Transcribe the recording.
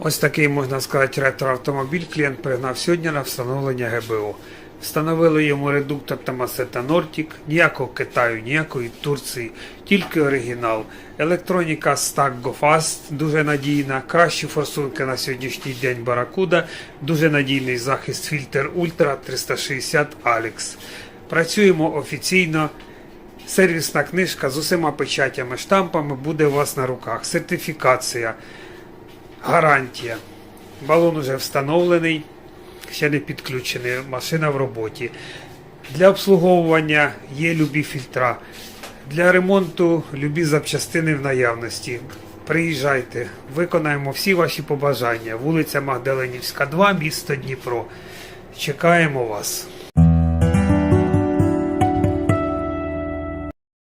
Ось такий, можна сказати, ретроавтомобіль клієнт пригнав сьогодні на встановлення ГБО. Встановили йому редуктор Тамасета Нортік, ніякого Китаю, ніякої Турції, тільки оригінал. Електроніка Stack Go Fast дуже надійна, кращі форсунки на сьогоднішній день Barracuda, дуже надійний захист фільтр Ultra 360 Alex. Працюємо офіційно. Сервісна книжка з усіма печатями, штампами буде у вас на руках. Сертифікація, гарантія. Балон уже встановлений, ще не підключений, машина в роботі. Для обслуговування є любі фільтра. Для ремонту любі запчастини в наявності. Приїжджайте, виконаємо всі ваші побажання. Вулиця Магдаленівська, 2, місто Дніпро. Чекаємо вас.